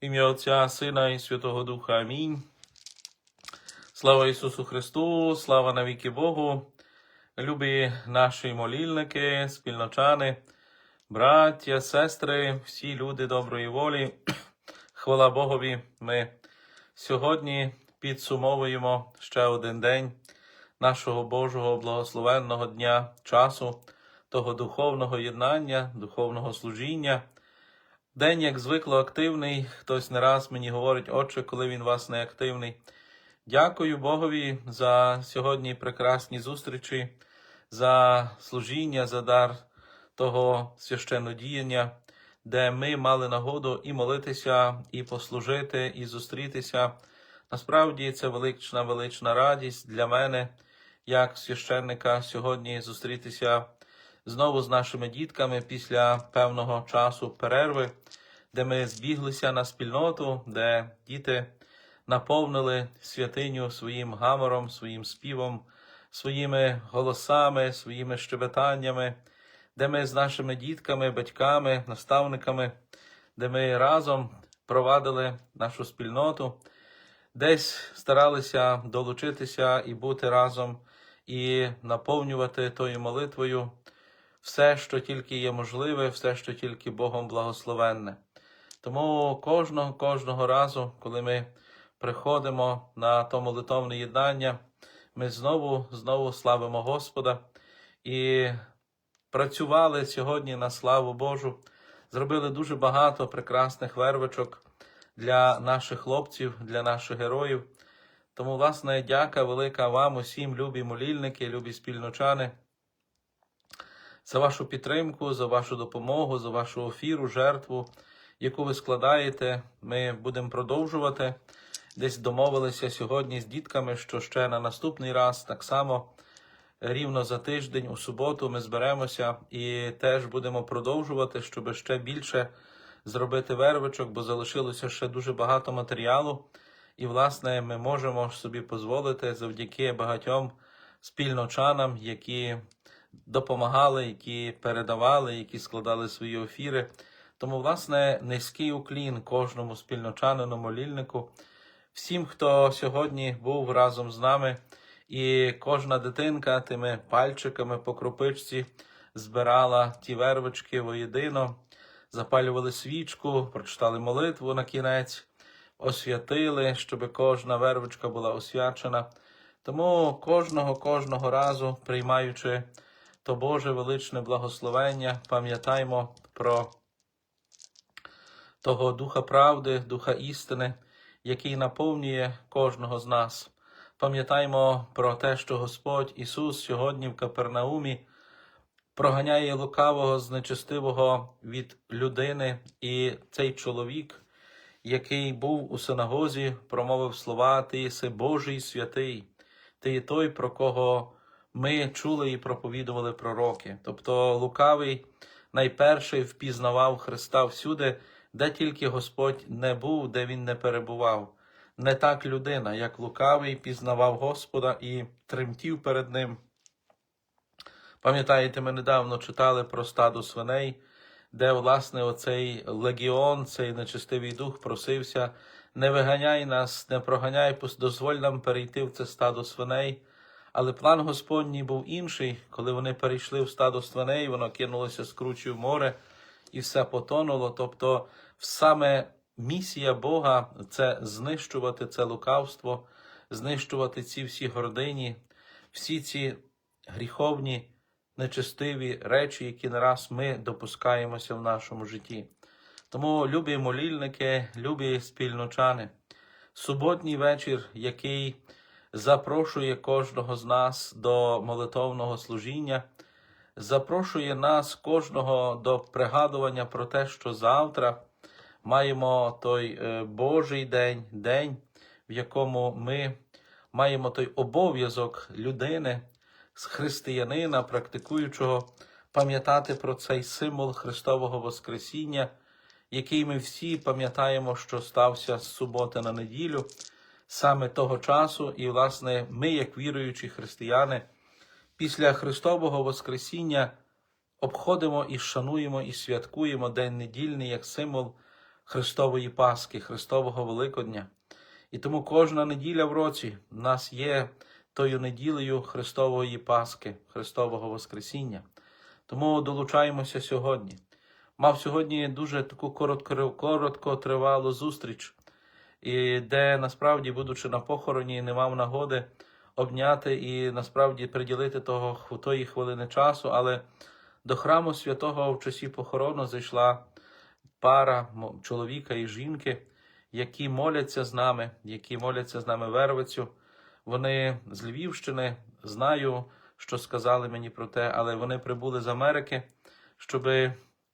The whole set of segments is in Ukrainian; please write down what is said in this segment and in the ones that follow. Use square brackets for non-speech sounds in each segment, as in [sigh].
ім'я Отця, Сина і Святого Духа. Амінь. Слава Ісусу Христу, слава навіки Богу, любі наші молільники, спільночани, браття, сестри, всі люди доброї волі. Хвала Богові, ми сьогодні підсумовуємо ще один день нашого Божого благословенного дня, часу, того духовного єднання, духовного служіння. День, як звикло, активний. Хтось не раз мені говорить, отче, коли він вас не активний. Дякую Богові за сьогодні прекрасні зустрічі, за служіння, за дар того священнодіяння, де ми мали нагоду і молитися, і послужити, і зустрітися. Насправді це велична, велична радість для мене, як священника, сьогодні зустрітися знову з нашими дітками після певного часу перерви, де ми збіглися на спільноту, де діти наповнили святиню своїм гамором, своїм співом, своїми голосами, своїми щебетаннями, де ми з нашими дітками, батьками, наставниками, де ми разом провадили нашу спільноту, десь старалися долучитися і бути разом, і наповнювати тою молитвою все, що тільки є можливе, все, що тільки Богом благословенне. Тому кожного, кожного разу, коли ми приходимо на то молитовне єднання, ми знову, знову славимо Господа і працювали сьогодні на славу Божу, зробили дуже багато прекрасних вервичок для наших хлопців, для наших героїв. Тому, власне, дяка велика вам, усім, любі молільники, любі спільночани, за вашу підтримку, за вашу допомогу, за вашу офіру, жертву, яку ви складаєте. Ми будемо продовжувати. Десь домовилися сьогодні з дітками, що ще на наступний раз так само рівно за тиждень, у суботу, ми зберемося і теж будемо продовжувати, щоб ще більше зробити вервичок, бо залишилося ще дуже багато матеріалу. І, власне, ми можемо собі дозволити завдяки багатьом спільночанам, які допомагали, які передавали, які складали свої офіри. Тому, власне, низький уклін кожному спільночанину, молільнику, всім, хто сьогодні був разом з нами, і кожна дитинка тими пальчиками по крупичці збирала ті вервички воєдино, запалювали свічку, прочитали молитву на кінець, освятили, щоб кожна вервичка була освячена. Тому кожного, кожного разу, приймаючи то Боже величне благословення, пам'ятаймо про того Духа правди, Духа істини, який наповнює кожного з нас. Пам'ятаймо про те, що Господь Ісус сьогодні в Капернаумі проганяє лукавого знечестивого від людини, і цей чоловік, який був у синагозі, промовив слова: Ти єси Божий святий, ти є той, про кого ми чули і проповідували пророки. Тобто лукавий найперший впізнавав Христа всюди, де тільки Господь не був, де він не перебував. Не так людина, як лукавий, пізнавав Господа і тремтів перед ним. Пам'ятаєте, ми недавно читали про стадо свиней, де, власне, оцей легіон, цей нечистивий дух просився: не виганяй нас, не проганяй, дозволь нам перейти в це стадо свиней. Але план Господній був інший, коли вони перейшли в стадо свиней, воно кинулося з кручі в море і все потонуло. Тобто, саме місія Бога це знищувати це лукавство, знищувати ці всі гордині, всі ці гріховні, нечестиві речі, які не раз ми допускаємося в нашому житті. Тому, любі молільники, любі спільночани, суботній вечір, який запрошує кожного з нас до молитовного служіння, запрошує нас кожного до пригадування про те, що завтра маємо той е, Божий день, день, в якому ми маємо той обов'язок людини, християнина, практикуючого, пам'ятати про цей символ Христового Воскресіння, який ми всі пам'ятаємо, що стався з суботи на неділю саме того часу, і, власне, ми, як віруючі християни, після Христового Воскресіння обходимо і шануємо і святкуємо День недільний як символ Христової Пасхи, Христового Великодня. І тому кожна неділя в році в нас є тою неділею Христової Пасхи, Христового Воскресіння. Тому долучаємося сьогодні. Мав сьогодні дуже таку коротко, короткотривалу зустріч, і де насправді, будучи на похороні, не мав нагоди обняти і насправді приділити того тої хвилини часу, але до храму святого в часі похорону зайшла пара чоловіка і жінки, які моляться з нами, які моляться з нами вервицю. Вони з Львівщини, знаю, що сказали мені про те, але вони прибули з Америки, щоб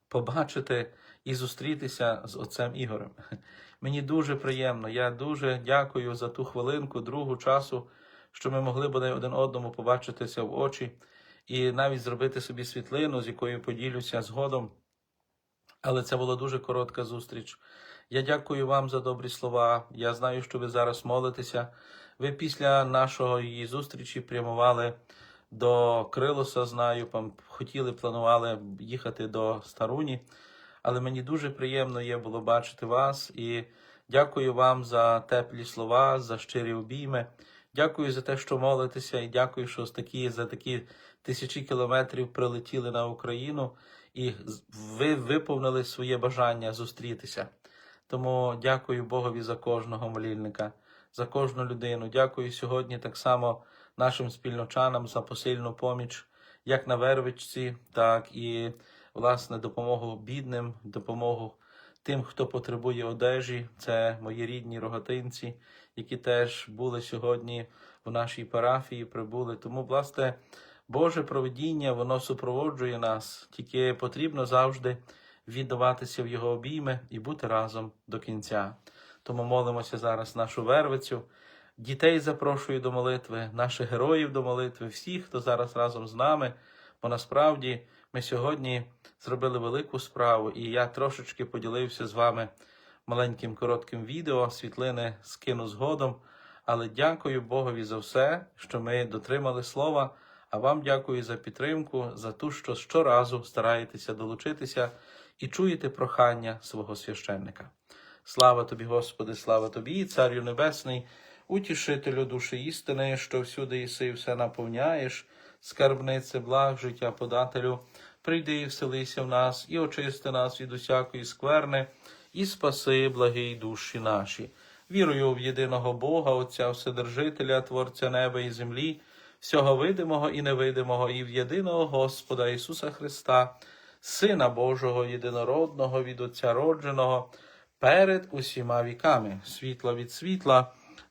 побачити і зустрітися з отцем Ігорем. [laughs] Мені дуже приємно. Я дуже дякую за ту хвилинку, другу часу, що ми могли б один одному побачитися в очі і навіть зробити собі світлину, з якою поділюся згодом. Але це була дуже коротка зустріч. Я дякую вам за добрі слова. Я знаю, що ви зараз молитеся. Ви після нашої зустрічі прямували до Крилоса, знаю, хотіли, планували їхати до Старуні. Але мені дуже приємно є було бачити вас і дякую вам за теплі слова, за щирі обійми. Дякую за те, що молитеся, і дякую, що такі, за такі тисячі кілометрів прилетіли на Україну і ви виповнили своє бажання зустрітися. Тому дякую Богові за кожного молільника, за кожну людину. Дякую сьогодні так само нашим спільночанам за посильну поміч, як на Вервичці, так і власне допомогу бідним, допомогу тим, хто потребує одежі. Це мої рідні рогатинці, які теж були сьогодні в нашій парафії, прибули. Тому, власне, Боже провидіння, воно супроводжує нас, тільки потрібно завжди віддаватися в його обійми і бути разом до кінця. Тому молимося зараз нашу вервицю. Дітей запрошую до молитви, наших героїв до молитви, всіх, хто зараз разом з нами. Бо насправді ми сьогодні зробили велику справу, і я трошечки поділився з вами маленьким коротким відео, світлини скину згодом. Але дякую Богові за все, що ми дотримали слова. А вам дякую за підтримку, за ту, що щоразу стараєтеся долучитися і чуєте прохання свого священника. Слава тобі, Господи, слава тобі, Царю Небесний, утішителю душі істини, що всюди єси і все наповняєш, скарбнице благ, життя подателю, прийди і вселися в нас, і очисти нас від усякої скверни, і спаси благі душі наші. Вірую в єдиного Бога, Отця Вседержителя, Творця неба і землі, всього видимого і невидимого, і в єдиного Господа Ісуса Христа, Сина Божого, єдинородного від Отця родженого, перед усіма віками, світла від світла,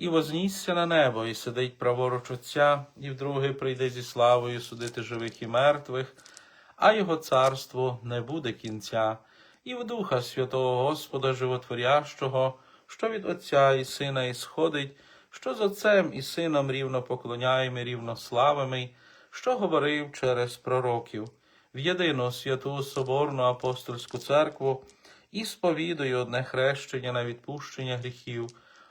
і вознісся на небо, і сидить праворуч Отця, і вдруге прийде зі славою судити живих і мертвих, а його царство не буде кінця, і в Духа Святого Господа Животворящого, що від Отця і Сина ісходить, що з Отцем і Сином рівно поклоняємо, рівно славимо, що говорив через пророків, в єдину святу Соборну апостольську церкву і сповідую одне хрещення на відпущення гріхів,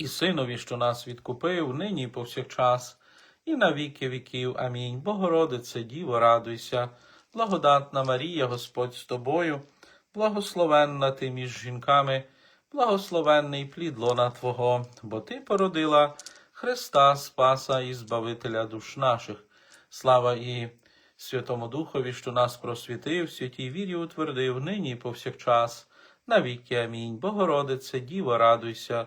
і Синові, що нас відкупив, нині і повсякчас, і на віки віків. Амінь. Богородице, Діво, радуйся, благодатна Марія, Господь з тобою, благословенна ти між жінками, благословенний плід лона Твого, бо Ти породила Христа Спаса і Збавителя душ наших. Слава і Святому Духові, що нас просвітив, святій вірі утвердив, нині і повсякчас, на віки. Амінь. Богородице, Діво, радуйся,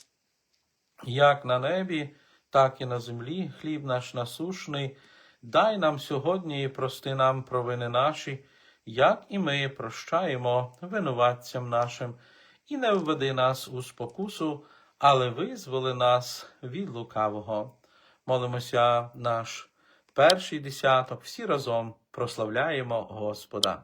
як на небі, так і на землі, хліб наш насушний, дай нам сьогодні і прости нам провини наші, як і ми прощаємо винуватцям нашим, і не введи нас у спокусу, але визволи нас від лукавого. Молимося наш перший десяток, всі разом прославляємо Господа.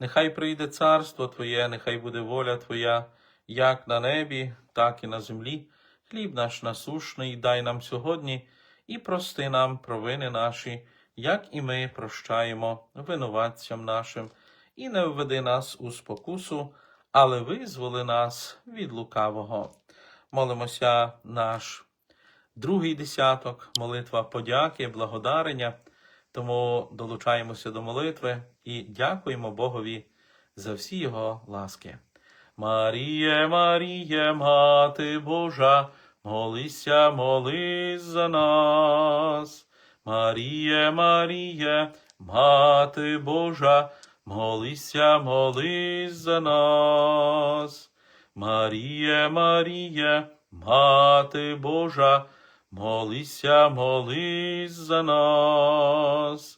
нехай прийде царство Твоє, нехай буде воля Твоя, як на небі, так і на землі. Хліб наш насушний дай нам сьогодні і прости нам провини наші, як і ми прощаємо винуватцям нашим, і не введи нас у спокусу, але визволи нас від лукавого. Молимося наш другий десяток, молитва подяки, благодарення. Тому долучаємося до молитви і дякуємо Богові за всі його ласки. Маріє, Маріє, Мати Божа, молися, молись за нас. Маріє, Маріє, Мати Божа, молися, молись за нас. Маріє, Маріє, Мати Божа, молися, молись за нас.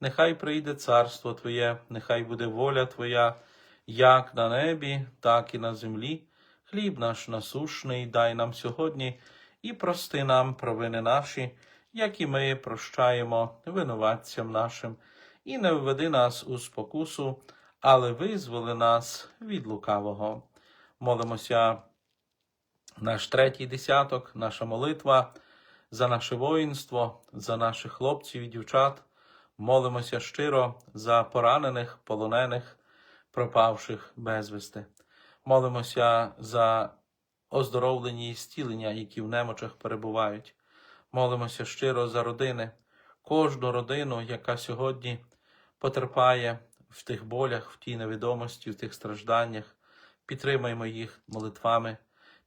нехай прийде царство Твоє, нехай буде воля Твоя, як на небі, так і на землі. Хліб наш насушний дай нам сьогодні і прости нам провини наші, як і ми прощаємо винуватцям нашим, і не введи нас у спокусу, але визволи нас від лукавого. Молимося наш третій десяток, наша молитва за наше воїнство, за наших хлопців і дівчат. Молимося щиро за поранених, полонених, пропавших безвісти. Молимося за оздоровлені і зцілення, які в немочах перебувають. Молимося щиро за родини, кожну родину, яка сьогодні потерпає в тих болях, в тій невідомості, в тих стражданнях. Підтримаємо їх молитвами,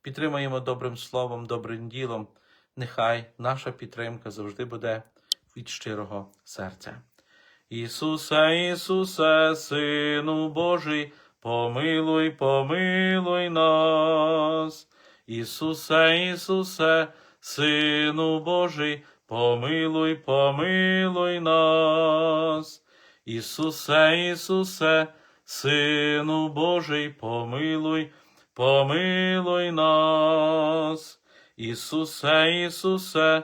підтримаємо добрим словом, добрим ділом. Нехай наша підтримка завжди буде від щирого серця. Ісусе, Ісусе, Сину Божий, помилуй, помилуй нас. Ісусе, Ісусе, Сину Божий, помилуй, помилуй нас. Ісусе, Ісусе, Сину Божий, помилуй, помилуй нас. Ісусе, Ісусе,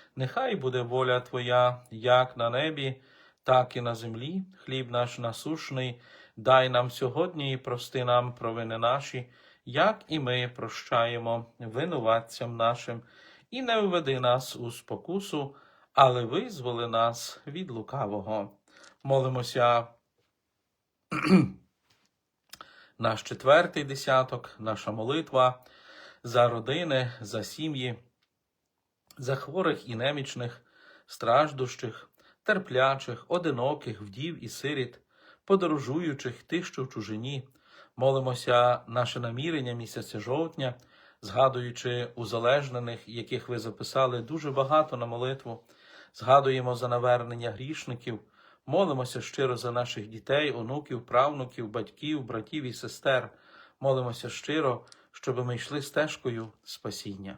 нехай буде воля Твоя, як на небі, так і на землі. Хліб наш насушний, дай нам сьогодні і прости нам провини наші, як і ми прощаємо винуватцям нашим, і не введи нас у спокусу, але визволи нас від лукавого. Молимося. Наш четвертий десяток, наша молитва за родини, за сім'ї, за хворих і немічних, страждущих, терплячих, одиноких, вдів і сиріт, подорожуючих, тих, що в чужині. Молимося наше намірення місяця жовтня, згадуючи узалежнених, яких ви записали дуже багато на молитву, згадуємо за навернення грішників. Молимося щиро за наших дітей, онуків, правнуків, батьків, братів і сестер. Молимося щиро, щоб ми йшли стежкою спасіння.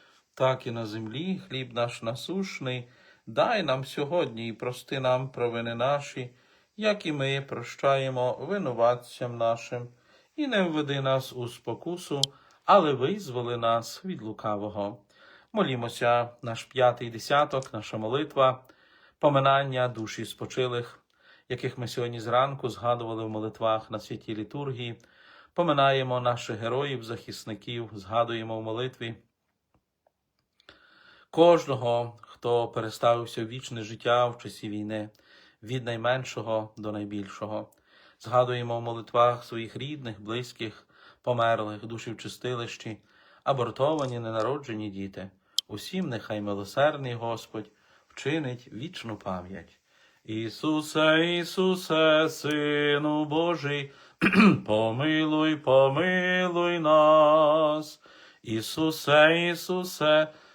так і на землі. Хліб наш насушний, дай нам сьогодні і прости нам провини наші, як і ми прощаємо винуватцям нашим, і не введи нас у спокусу, але визволи нас від лукавого. Молімося, наш п'ятий десяток, наша молитва, поминання душі спочилих, яких ми сьогодні зранку згадували в молитвах на святій літургії. Поминаємо наших героїв, захисників, згадуємо в молитві кожного, хто переставився в вічне життя в часі війни, від найменшого до найбільшого. Згадуємо в молитвах своїх рідних, близьких, померлих, душі в чистилищі, абортовані, ненароджені діти. Усім нехай милосердний Господь вчинить вічну пам'ять. Ісусе, Ісусе, Сину Божий, [clears throat] помилуй, помилуй нас. Ісусе, Ісусе,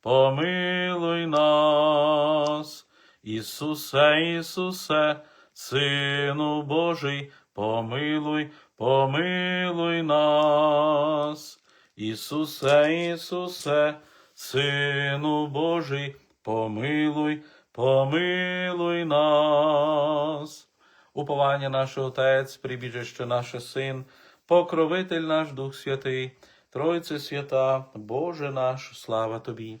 помилуй нас. Ісусе, Ісусе, Сину Божий, помилуй, помилуй нас. Ісусе, Ісусе, Сину Божий, помилуй, помилуй нас. Уповання наш Отець, прибіжище наше Син, покровитель наш Дух Святий, Тройце свята, Боже наш, слава Тобі.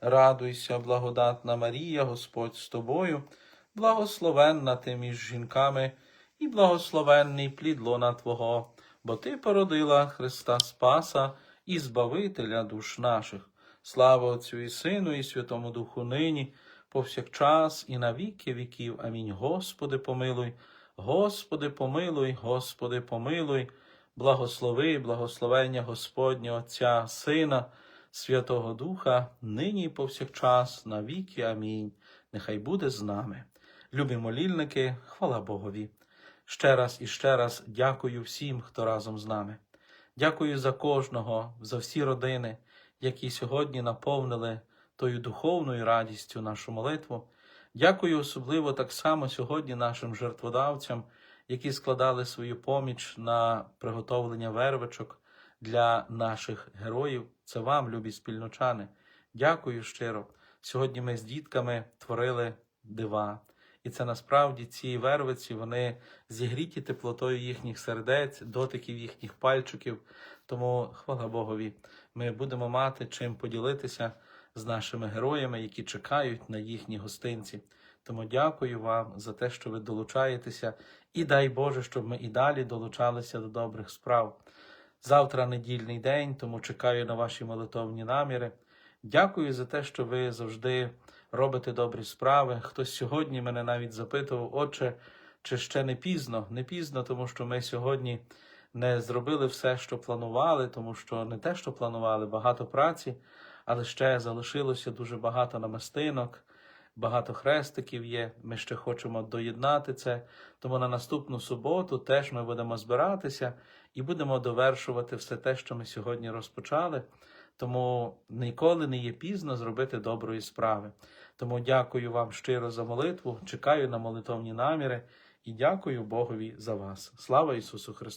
радуйся, благодатна Марія, Господь з тобою, благословенна ти між жінками, і благословенний плід лона Твого, бо Ти породила Христа Спаса і Збавителя душ наших. Слава Отцю і Сину, і Святому Духу нині, повсякчас і на віки віків. Амінь. Господи, помилуй, Господи, помилуй, Господи, помилуй, благослови, благословення Господня Отця, Сина, Святого Духа, нині і повсякчас, на віки. Амінь. Нехай буде з нами. Любі молільники, хвала Богові. Ще раз і ще раз дякую всім, хто разом з нами. Дякую за кожного, за всі родини, які сьогодні наповнили тою духовною радістю нашу молитву. Дякую особливо так само сьогодні нашим жертводавцям, які складали свою поміч на приготовлення вервичок для наших героїв. Це вам, любі спільночани. Дякую щиро. Сьогодні ми з дітками творили дива. І це насправді ці вервиці, вони зігріті теплотою їхніх сердець, дотиків їхніх пальчиків. Тому, хвала Богові, ми будемо мати чим поділитися з нашими героями, які чекають на їхні гостинці. Тому дякую вам за те, що ви долучаєтеся, і дай Боже, щоб ми і далі долучалися до добрих справ. Завтра недільний день, тому чекаю на ваші молитовні наміри. Дякую за те, що ви завжди робите добрі справи. Хтось сьогодні мене навіть запитував, отче, чи ще не пізно? Не пізно, тому що ми сьогодні не зробили все, що планували, тому що не те, що планували, багато праці, але ще залишилося дуже багато намистинок, багато хрестиків є. Ми ще хочемо доєднати це. Тому на наступну суботу теж ми будемо збиратися і будемо довершувати все те, що ми сьогодні розпочали. Тому ніколи не є пізно зробити доброї справи. Тому дякую вам щиро за молитву, чекаю на молитовні наміри і дякую Богові за вас. Слава Ісусу Христу!